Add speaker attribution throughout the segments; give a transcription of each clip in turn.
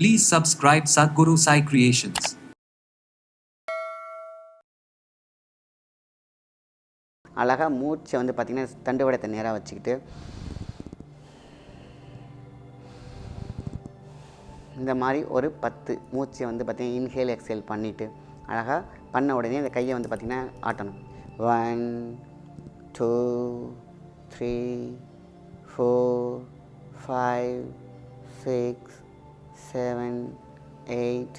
Speaker 1: Please subscribe Sadhguru Sai Creations.
Speaker 2: அழகாக மூச்சை வந்து பார்த்திங்கன்னா தண்டுவடத்தை நேராக வச்சுக்கிட்டு இந்த மாதிரி ஒரு பத்து மூச்சை வந்து பார்த்திங்கன்னா இன்ஹேல் எக்ஸேல் பண்ணிவிட்டு அழகாக பண்ண உடனே இந்த கையை வந்து பார்த்திங்கன்னா ஆட்டணும் one two three four five six seven eight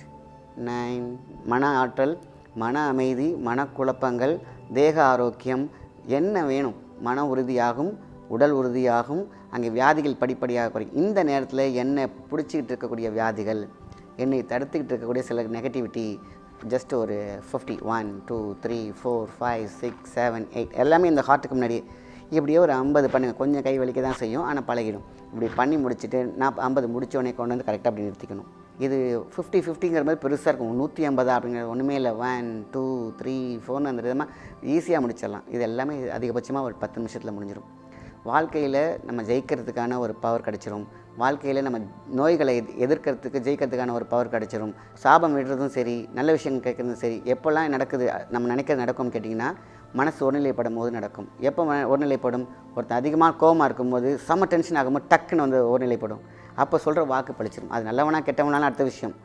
Speaker 2: nine மன ஆற்றல் மன அமைதி மனக்குழப்பங்கள் தேக ஆரோக்கியம் என்ன வேணும்? மன உறுதியாகும் உடல் உறுதியாகும். அங்கே வியாதிகள் படிப்படியாக குறையும். இந்த நேரத்தில் என்னை பிடிச்சிக்கிட்டு இருக்கக்கூடிய வியாதிகள் என்னை தடுத்துக்கிட்டு இருக்கக்கூடிய சில நெகட்டிவிட்டி ஜஸ்ட் ஒரு fifty one two three four five six seven eight எல்லாமே இந்த ஹார்ட்டுக்கு முன்னாடி இப்படியே ஒரு ஐம்பது பண்ணுங்கள் கொஞ்சம் கை வலிக்க தான் செய்யும். ஆனால் பழகிடும். இப்படி பண்ணி முடிச்சுட்டு நான் ஐம்பது முடித்தோடனே கொண்டு வந்து கரெக்டாக அப்படி நிறுத்திக்கணும். இது ஃபிஃப்டி ஃபிஃப்டிங்கிற மாதிரி பெருசாக இருக்கும். நூற்றி ஐம்பதா அப்படிங்கிறது ஒன்றுமே இல்லை. ஒன் டூ த்ரீ ஃபோர்னு அந்த விதமாக ஈஸியாக முடிச்சிடலாம். இது எல்லாமே அதிகபட்சமாக ஒரு பத்து நிமிஷத்தில் முடிஞ்சிடும் வாழ்க்கையில் நம்ம ஜெயிக்கிறதுக்கான ஒரு பவர் கிடச்சிரும். வாழ்க்கையில் நம்ம நோய்களை எதிர்க்கிறதுக்கு ஜெயிக்கிறதுக்கான ஒரு பவர் கிடச்சிரும். சாபம் விடுறதும் சரி நல்ல விஷயம் கேட்குறதும் சரி எப்போல்லாம் நடக்குது நம்ம நினைக்கிறது நடக்கும்னு கேட்டிங்கன்னா மனசு ஒருநிலைப்படும் போது நடக்கும். எப்போ ஒருநிலைப்படும்? ஒருத்தன் அதிகமாக கோவமாக இருக்கும்போது செம்ம டென்ஷன் ஆகும்போது டக்குன்னு வந்து ஒருநிலைப்படும். அப்போ சொல்கிற வாக்கு பழிச்சிடும் அது நல்லவனா கெட்டவனாலும் அடுத்த விஷயம்.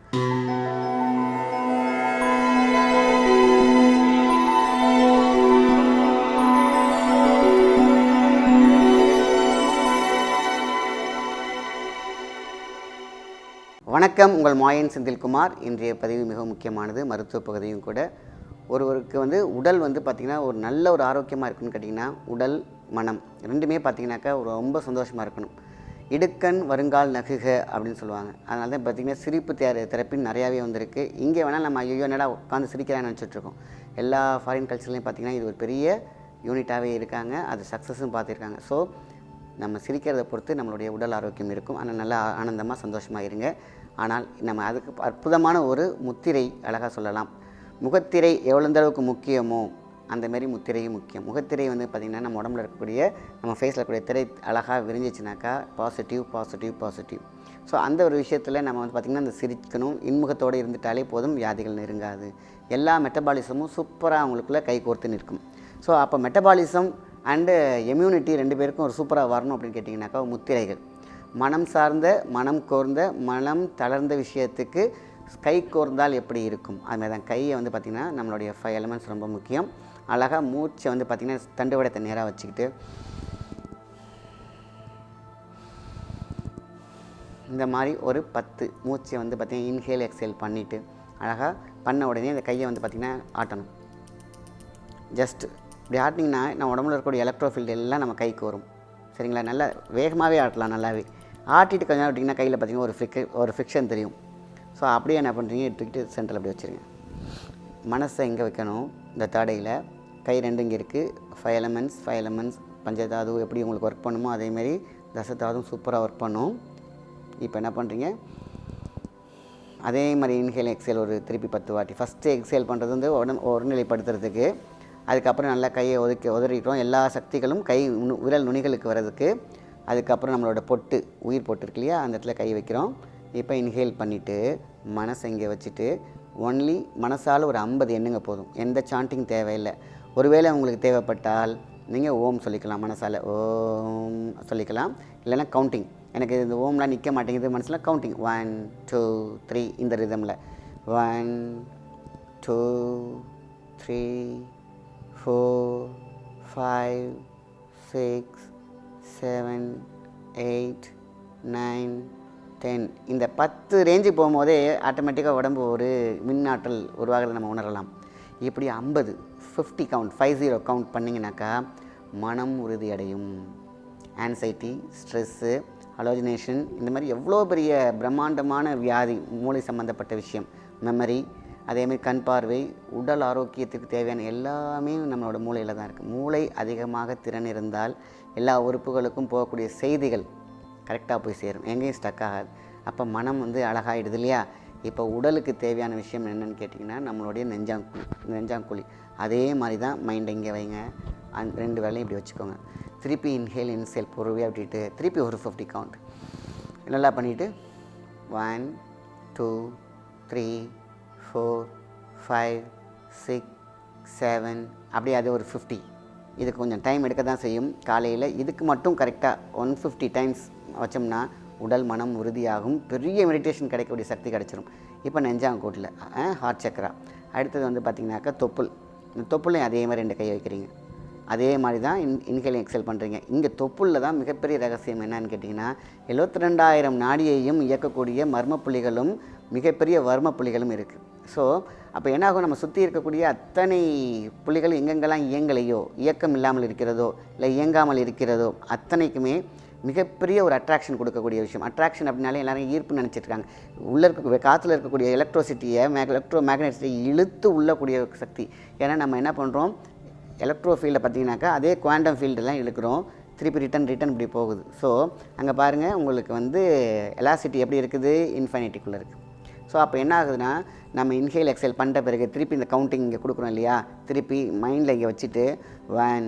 Speaker 2: வணக்கம். உங்கள் மாயன் செந்தில்குமார். இன்றைய பதிவு மிக முக்கியமானது. மருத்துவ பகுதியும் கூட. ஒருவருக்கு வந்து உடல் வந்து பார்த்திங்கன்னா ஒரு நல்ல ஒரு ஆரோக்கியமாக இருக்குன்னு கேட்டிங்கன்னா உடல் மனம் ரெண்டுமே பார்த்திங்கனாக்கா ஒரு ரொம்ப சந்தோஷமாக இருக்கணும். இடுக்கண் வருங்கால் நகுக அப்படின்னு சொல்லுவாங்க. அதனால தான் பார்த்திங்கன்னா சிரிப்பு தேர தெரப்பின்னு நிறையாவே வந்திருக்கு. இங்கே வேணால் நம்ம ஐயோ என்னடா உட்காந்து சிரிக்கிறான்னு நினச்சிட்ருக்கோம் எல்லா ஃபாரின் கல்ச்சர்லையும் பார்த்திங்கன்னா இது ஒரு பெரிய யூனிட்டாகவே இருக்காங்க. அது சக்ஸஸும் பார்த்துருக்காங்க ஸோ நம்ம சிரிக்கிறதை பொறுத்து நம்மளுடைய உடல் ஆரோக்கியம் இருக்கும். ஆனால் நல்லா ஆனந்தமாக சந்தோஷமாக இருங்க. ஆனால் நம்ம அதுக்கு அற்புதமான ஒரு முத்திரை அழகாக சொல்லலாம். முகத்திரை எவ்வளோந்தளவுக்கு முக்கியமோ அந்த மாரி முத்திரையும் முக்கியம். முகத்திரை வந்து பார்த்திங்கன்னா நம்ம உடம்புல இருக்கக்கூடிய நம்ம ஃபேஸில் இருக்கக்கூடிய திரை அழகாக விரிஞ்சிச்சுனாக்கா பாசிட்டிவ் பாசிட்டிவ் பாசிட்டிவ் ஸோ அந்த ஒரு விஷயத்தில் நம்ம வந்து பார்த்திங்கன்னா அந்த சிரிக்கணும். இன்முகத்தோடு இருந்துட்டாலே போதும் வியாதிகள் நெருங்காது. எல்லா மெட்டபாலிசமும் சூப்பராக அவங்களுக்குள்ளே கை கோர்த்து நிற்கும். ஸோ அப்போ மெட்டபாலிசம் அண்டு எம்யூனிட்டி ரெண்டு பேருக்கும் ஒரு சூப்பராக வரணும் அப்படின்னு கேட்டிங்கனாக்கா முத்திரைகள். மனம் சார்ந்த மனம் கோர்ந்த மனம் தளர்ந்த விஷயத்துக்கு கை கோர்ந்தால் எப்படி இருக்கும்? அதுமாதிரி தான். கையை வந்து பார்த்திங்கன்னா நம்மளுடைய ஃபைவ் எலமெண்ட்ஸ் ரொம்ப முக்கியம். அழகாக மூச்சை வந்து பார்த்திங்கன்னா தண்டுவடத்தை நேராக வச்சுக்கிட்டு இந்த மாதிரி ஒரு பத்து மூச்சை வந்து பார்த்திங்கன்னா இன்ஹேல் எக்ஸேல் பண்ணிவிட்டு அழகாக பண்ண உடனே இந்த கையை வந்து பார்த்திங்கன்னா ஆட்டணும். ஜஸ்ட் இப்படி ஆட்டினீங்கன்னா நம்ம உடம்புல இருக்கக்கூடிய எலக்ட்ரோஃபீல்டு எல்லாம் நம்ம கைக்கு வரும். சரிங்களா? நல்லா வேகமாகவே ஆட்டலாம் நல்லாவே. ஆட்டிட்டு கல்யாணம் விட்டிங்கன்னா கையில் பார்த்தீங்கன்னா ஒரு ஃபிக் ஒரு ஃபிக்ஷன் தெரியும். ஸோ அப்படியே என்ன பண்ணுறீங்க எடுத்துக்கிட்டு சென்டரில் அப்படி வச்சுருங்க. மனசை எங்கே வைக்கணும்? இந்த தாடையில். கை ரெண்டு இங்கே இருக்குது ஃபைவ் எலமெண்ட்ஸ் ஃபைவ் எலமெண்ட்ஸ் பஞ்சதாது எப்படி உங்களுக்கு ஒர்க் பண்ணுமோ அதேமாரி தசதாதும் சூப்பராக ஒர்க் பண்ணும். இப்போ என்ன பண்ணுறீங்க அதே மாதிரி இன்ஹேல் எக்ஸேல் ஒரு திருப்பி பத்து வாட்டி. ஃபஸ்ட்டு எக்ஸேல் பண்ணுறது வந்து உடம்பு ஒருநிலைப்படுத்துறதுக்கு. அதுக்கப்புறம் நல்லா கையை ஒதுக்கி உதறிக்கிறோம் எல்லா சக்திகளும் கை நு- விரல் நுனிகளுக்கு வர்றதுக்கு. அதுக்கப்புறம் நம்மளோட பொட்டு உயிர் பொட்டு இருக்கு இல்லையா? அந்த இடத்துல கை வைக்கிறோம். இப்போ இன்ஹேல் பண்ணிவிட்டு மனசை இங்கே வச்சுட்டு ஒன்லி மனசால் ஒரு ஐம்பது எண்ணுங்க போதும். எந்த சாண்டிங் தேவையில்லை. ஒருவேளை உங்களுக்கு தேவைப்பட்டால் நீங்கள் ஓம் சொல்லிக்கலாம் மனசால். ஓம் சொல்லிக்கலாம். இல்லைன்னா கவுண்டிங் எனக்கு இந்த ஓம்லாம் நிற்க மாட்டேங்குது மனசில் கவுண்டிங் ஒன் டூ த்ரீ இந்த ரிதமில் one two three four five six seven eight nine ten இந்த பத்து ரேஞ்சு போகும்போதே ஆட்டோமேட்டிக்காக உடம்பு ஒரு மின்னாற்றல் உருவாகிறத நம்ம உணரலாம். இப்படி ஐம்பது fifty count five zero count பண்ணிங்கனாக்கா மனம் உறுதியடையும் ஆன்சைட்டி ஸ்ட்ரெஸ்ஸு அலோஜினேஷன் இந்த மாதிரி எவ்வளோ பெரிய பிரம்மாண்டமான வியாதி மூளை சம்மந்தப்பட்ட விஷயம். மெமரி அதேமாதிரி கண் பார்வை உடல் ஆரோக்கியத்துக்கு தேவையான எல்லாமே நம்மளோட மூளையில் தான் இருக்குது மூளை அதிகமாக திறன் இருந்தால் எல்லா உறுப்புகளுக்கும் போகக்கூடிய செய்திகள் கரெக்டாக போய் சேரும். எங்கேயும் ஸ்டக் ஆகாது. அப்போ மனம் வந்து அழகாயிடுது இல்லையா? இப்போ உடலுக்கு தேவையான விஷயம் என்னன்னு கேட்டிங்கன்னா நம்மளுடைய நெஞ்சாங்குழி நெஞ்சாங்குழி. அதே மாதிரி தான் மைண்டை இங்கே வைங்க. அந்த ரெண்டு வேலையும் இப்படி வச்சுக்கோங்க. திருப்பி இன்ஹேல் இன்சேல் பொறுமையாக விட்டுட்டு திருப்பி ஒரு ஃபிஃப்டி கவுண்ட் நல்லா பண்ணிவிட்டு one two three four five six seven அப்படியே அது ஒரு ஃபிஃப்டி இதுக்கு கொஞ்சம் டைம் எடுக்க தான் செய்யும். காலையில் இதுக்கு மட்டும் கரெக்டாக ஒன் ஃபிஃப்டி டைம்ஸ் வச்சோம்னா உடல் மனம் உறுதியாகும். பெரிய மெடிடேஷன் கிடைக்கக்கூடிய சக்தி கிடச்சிரும். இப்போ நெஞ்சாங்கோட்டில் ஹார்ட் சக்கரா அடுத்தது வந்து பார்த்திங்கனாக்கா தொப்புள். இந்த தொப்புளையும் அதே மாதிரி ரெண்டு கை வைக்கிறீங்க. அதே மாதிரி தான் இன் இன்ஹேல் எக்ஸல் பண்ணுறீங்க இங்கே தொப்புளில் தான் மிகப்பெரிய ரகசியம் என்னன்னு கேட்டிங்கன்னா எழுபத்தி ரெண்டாயிரம் நாடியையும் இயக்கக்கூடிய மர்ம புள்ளிகளும் மிகப்பெரிய வர்ம புள்ளிகளும் இருக்குது ஸோ அப்போ என்னாகும்? நம்ம சுற்றி இருக்கக்கூடிய அத்தனை புள்ளிகள் எங்கெங்கெல்லாம் இயங்கலையோ இயக்கம் இல்லாமல் இருக்கிறதோ இல்லை இயங்காமல் இருக்கிறதோ அத்தனைக்குமே மிகப்பெரிய ஒரு அட்ராக்ஷன் கொடுக்கக்கூடிய விஷயம். அட்ராக்ஷன் அப்படின்னாலே எல்லாரும் ஈர்ப்பு நினச்சிருக்காங்க. உள்ளே இருக்க காற்றுல இருக்கக்கூடிய எலக்ட்ரோசிட்டியை மே எலக்ட்ரோ மேக்னெட்டியை இழுத்து உள்ளக்கூடிய சக்தி. ஏன்னா நம்ம என்ன பண்ணுறோம் எலக்ட்ரோ ஃபீல்டை பார்த்தீங்கன்னாக்கா அதே குவாண்டம் ஃபீல்டெல்லாம் இழுக்கிறோம். திருப்பி ரிட்டன் ரிட்டன் இப்படி போகுது. ஸோ அங்கே பாருங்கள் உங்களுக்கு வந்து எலாசிட்டி எப்படி இருக்குது? இன்ஃபைனிட்டிக்குள்ளே இருக்குது ஸோ அப்போ என்ன ஆகுதுன்னா நம்ம இன்ஹேல் எக்ஸைல் பண்ணுற பிறகு திருப்பி இந்த கவுண்டிங் இங்கே கொடுக்குறோம் இல்லையா? திருப்பி மைண்டில் இங்கே வச்சுட்டு ஒன்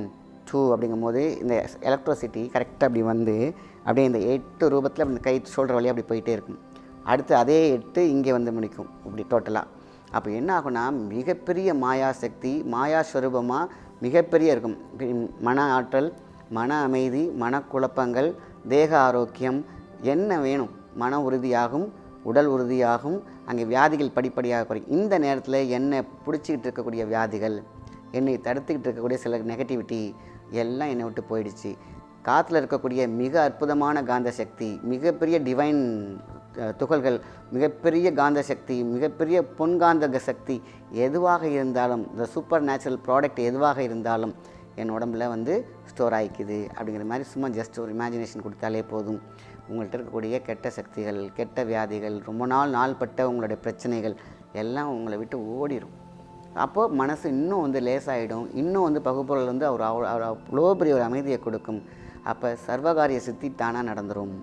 Speaker 2: டூ அப்படிங்கும்போது இந்த எலக்ட்ரிசிட்டி கரெக்டாக அப்படி வந்து அப்படியே இந்த எட்டு ரூபத்தில் இந்த கை ஷோல்டர் வழியாக அப்படி போயிட்டே இருக்கும். அடுத்து அதே எட்டு இங்கே வந்து முடிக்கும் இப்படி டோட்டலாக அப்போ என்ன ஆகும்னா மிகப்பெரிய மாயா சக்தி மாயா ஸ்வரூபமாக மிகப்பெரிய இருக்கும். மன ஆற்றல் மன அமைதி மனக்குழப்பங்கள் தேக ஆரோக்கியம் என்ன வேணும்? மன உறுதியாகும் உடல் உறுதியாகும் அங்கே வியாதிகள் படிப்படியாக குறையும். இந்த நேரத்தில் என்னை பிடிச்சிக்கிட்டு இருக்கக்கூடிய வியாதிகள் என்னை தடுத்துக்கிட்டு இருக்கக்கூடிய சில நெகட்டிவிட்டி எல்லாம் என்னை விட்டு போயிடுச்சு. காற்றுல இருக்கக்கூடிய மிக அற்புதமான காந்த சக்தி மிகப்பெரிய டிவைன் துகள்கள் மிகப்பெரிய காந்த சக்தி மிகப்பெரிய பொன்காந்த சக்தி எதுவாக இருந்தாலும் இந்த சூப்பர் நேச்சுரல் ப்ராடக்ட் எதுவாக இருந்தாலும் என் உடம்புல வந்து ஸ்டோர் ஆகிக்குது அப்படிங்கிற மாதிரி சும்மா ஜஸ்ட் ஒரு இமேஜினேஷன் கொடுத்தாலே போதும். உங்கள்கிட்ட இருக்கக்கூடிய கெட்ட சக்திகள் கெட்ட வியாதிகள் ரொம்ப நாள் நாள்பட்ட உங்களுடைய பிரச்சனைகள் எல்லாம் உங்களை விட்டு ஓடிடும் அப்போது மனசு இன்னும் வந்து லேசாகிடும் இன்னும் வந்து பகுப்பொருள் வந்து அவர் அவ்வளோ அவர் அவ்வளோ பெரிய ஒரு அமைதியை கொடுக்கும். அப்போ சர்வகாரிய சித்தி தானாக நடந்துடும்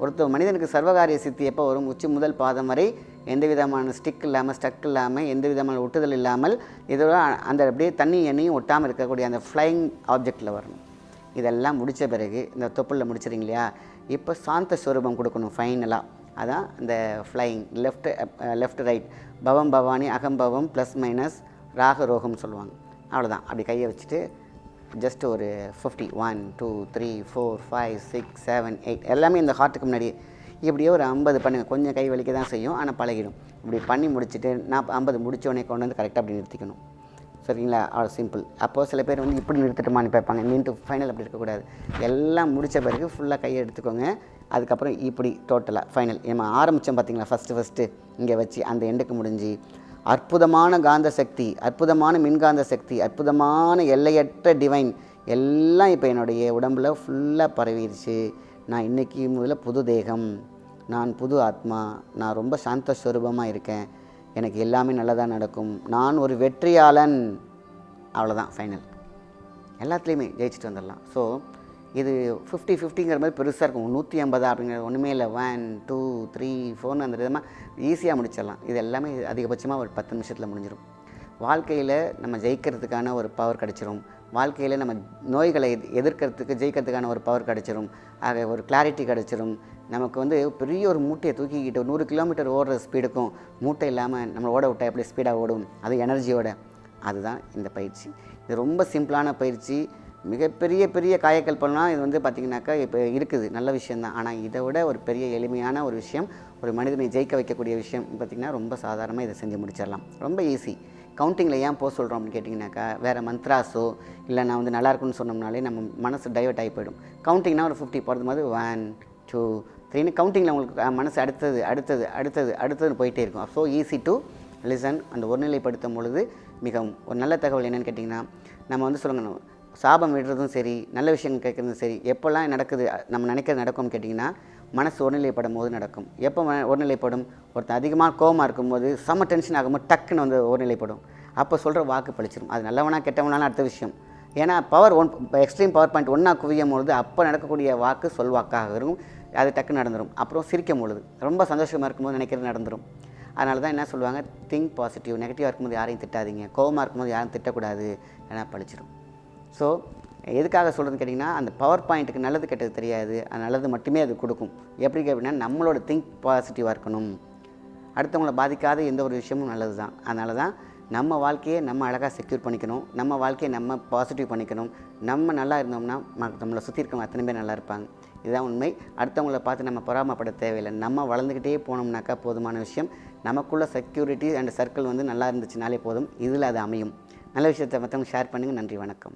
Speaker 2: ஒருத்த மனிதனுக்கு சர்வகாரிய சித்தி எப்போ வரும்? உச்சி முதல் பாதம் வரை எந்த விதமான ஸ்டிக் இல்லாமல் ஸ்டக் இல்லாமல் எந்த விதமான ஒட்டுதல் இல்லாமல் இதோட அந்த அப்படியே தண்ணி எண்ணையும் ஒட்டாமல் இருக்கக்கூடிய அந்த ஃப்ளைங் ஆப்ஜெக்டில் வரணும். இதெல்லாம் முடித்த பிறகு இந்த தொப்புளில் முடிச்சிருங்க இல்லையா இப்போ சாந்த ஸ்வரூபம் கொடுக்கணும் ஃபைனலாக அதான் இந்த ஃப்ளைங் லெஃப்ட் லெஃப்ட் ரைட் பவம் பவானி அகம்பவம் ப்ளஸ் மைனஸ் ராக ரோகம்னு சொல்லுவாங்க. அவ்வளோதான் அப்படி கையை வச்சுட்டு ஜஸ்ட் ஒரு fifty one two three four five six seven eight எல்லாமே இந்த ஹார்ட்டுக்கு முன்னாடி இப்படியே ஒரு ஐம்பது பண்ணுங்கள் கொஞ்சம் கை வலிக்க தான் செய்யும். ஆனால் பழகிடும். இப்படி பண்ணி முடிச்சுட்டு நான் ஐம்பது முடித்தோடனே கொண்டு வந்து கரெக்டாக அப்படி நிறுத்திக்கணும். சரிங்களா? அவ்வளோ சிம்பிள். அப்போது சில பேர் வந்து இப்படி நிறுத்திட்டுமான்னு பார்ப்பாங்க நின்று ஃபைனல் அப்படி இருக்கக்கூடாது எல்லாம் முடித்த பிறகு ஃபுல்லாக கையை எடுத்துக்கோங்க. அதுக்கப்புறம் இப்படி டோட்டலாக ஃபைனல் நம்ம ஆரம்பித்தோம் பார்த்தீங்களா? ஃபஸ்ட்டு ஃபஸ்ட்டு இங்கே வச்சு அந்த எண்டுக்கு முடிஞ்சு அற்புதமான காந்த சக்தி அற்புதமான மின்காந்த சக்தி அற்புதமான எல்லையற்ற டிவைன் எல்லாம் இப்போ என்னுடைய உடம்புல ஃபுல்லாக பரவிடுச்சு நான் இன்றைக்கி முதல்ல புது தேகம் நான் புது ஆத்மா நான் ரொம்ப சாந்த ஸ்வரூபமாக இருக்கேன். எனக்கு எல்லாமே நல்லதாக நடக்கும். நான் ஒரு வெற்றியாளன். அவ்வளோதான் ஃபைனல் எல்லாத்துலேயுமே ஜெயிச்சுட்டு வந்துடலாம். ஸோ இது ஃபிஃப்டி ஃபிஃப்டிங்கிற மாதிரி பெருசாக இருக்கும். நூற்றி ஐம்பதா அப்படிங்கிறது ஒன்றுமே இல்லை. ஒன் டூ த்ரீ ஃபோர்னு அந்த விதமாக ஈஸியாக முடிச்சிடலாம். இது எல்லாமே அதிகபட்சமாக ஒரு பத்து நிமிஷத்தில் முடிஞ்சிடும் வாழ்க்கையில் நம்ம ஜெயிக்கிறதுக்கான ஒரு பவர் கிடச்சிரும். வாழ்க்கையில் நம்ம நோய்களை எதிர்க்கிறதுக்கு ஜெயிக்கிறதுக்கான ஒரு பவர் கிடச்சிரும். ஆக ஒரு கிளாரிட்டி கிடச்சிரும். நமக்கு வந்து பெரிய ஒரு மூட்டையை தூக்கிக்கிட்டு ஒரு நூறு கிலோமீட்டர் ஓடுற ஸ்பீடுக்கும் மூட்டை இல்லாமல் நம்ம ஓட விட்டால் எப்படி ஸ்பீடாக ஓடும்? அது எனர்ஜியோட அதுதான் இந்த பயிற்சி. இது ரொம்ப சிம்பிளான பயிற்சி. மிகப்பெரிய பெரிய காயக்கல்பம்லாம் இது வந்து பார்த்திங்கனாக்கா இப்போ இருக்குது. நல்ல விஷயந்தான் ஆனால் இதை விட ஒரு பெரிய எளிமையான ஒரு விஷயம் ஒரு மனிதனை ஜெயிக்க வைக்கக்கூடிய விஷயம் பார்த்திங்கன்னா ரொம்ப சாதாரணமாக இதை செஞ்சு முடிச்சிடலாம். ரொம்ப ஈஸி கவுண்டிங்கில் ஏன் போக சொல்கிறோம் அப்படின்னு கேட்டிங்கனாக்கா வேறு மந்த்ராஸோ இல்லை நான் வந்து நல்லா இருக்குன்னு சொன்னோம்னாலே நம்ம மனசு டைவர்ட் ஆகி போயிடும். கவுண்டிங்னா ஒரு ஃபிஃப்டி போகிறது மாதிரி ஒன் டூ த்ரீன்னு கவுண்டிங்கில் உங்களுக்கு மனசு அடுத்தது அடுத்தது அடுத்தது அடுத்ததுன்னு போயிட்டே இருக்கும். ஸோ ஈஸி டு லிசன் அந்த ஒருநிலைப்படுத்தும் பொழுது மிகவும் ஒரு நல்ல தகவல் என்னென்னு கேட்டிங்கன்னா நம்ம வந்து சொல்லுங்க சாபம் விடுறதும் சரி நல்ல விஷயம் கேட்குறதும் சரி எப்போல்லாம் நடக்குது நம்ம நினைக்கிறது நடக்கும்னு கேட்டிங்கன்னா மனசு ஒருநிலைப்படும் போது நடக்கும். எப்போ ஒருநிலைப்படும்? ஒருத்தன் அதிகமாக கோவமாக இருக்கும்போது செம்ம டென்ஷன் ஆகும்போது டக்குன்னு வந்து ஒருநிலைப்படும். அப்போ சொல்கிற வாக்கு பழிச்சிடும் அது நல்லவனா கெட்டவனாலும் அடுத்த விஷயம். ஏன்னா power one extreme power point ஒன்றா குவியும் பொழுது அப்போ நடக்கக்கூடிய வாக்கு சொல்வாக்காக இருக்கும் அது டக்கு நடந்துடும் அப்புறம் சிரிக்கும் பொழுது ரொம்ப சந்தோஷமாக இருக்கும்போது நினைக்கிறது நடந்துடும் அதனால தான் என்ன சொல்லுவாங்க? திங்க் பாசிட்டிவ் நெகட்டிவாக இருக்கும்போது யாரையும் திட்டாதீங்க. கோவமாக இருக்கும்போது யாரும் திட்டக்கூடாது. ஏன்னா பழிச்சிடும் ஸோ எதுக்காக சொல்கிறதுன்னு கேட்டிங்கன்னா அந்த பவர் பாயிண்ட்டுக்கு நல்லது கெட்டது தெரியாது. அது நல்லது மட்டுமே அது கொடுக்கும். எப்படி அப்படின்னா நம்மளோட திங்க் பாசிட்டிவாக இருக்கணும். அடுத்தவங்கள பாதிக்காத எந்த ஒரு விஷயமும் நல்லது தான் அதனால தான் நம்ம வாழ்க்கையை நம்ம அழகாக செக்யூர் பண்ணிக்கணும். நம்ம வாழ்க்கையை நம்ம பாசிட்டிவ் பண்ணிக்கணும். நம்ம நல்லா இருந்தோம்னா ம- நம்மளை சுற்றி இருக்கவங்க அத்தனை பேர் நல்லா இருப்பாங்க. இதுதான் உண்மை. அடுத்தவங்கள பார்த்து நம்ம பொறாமப்பட தேவையில்லை. நம்ம வளர்ந்துக்கிட்டே போனோம்னாக்கா போதுமான விஷயம். நமக்குள்ள செக்யூரிட்டி அண்ட் சர்க்கிள் வந்து நல்லா இருந்துச்சுனாலே போதும். இதில் அது அமையும். நல்ல விஷயத்தை மற்றவங்க ஷேர் பண்ணுங்கள் நன்றி வணக்கம்.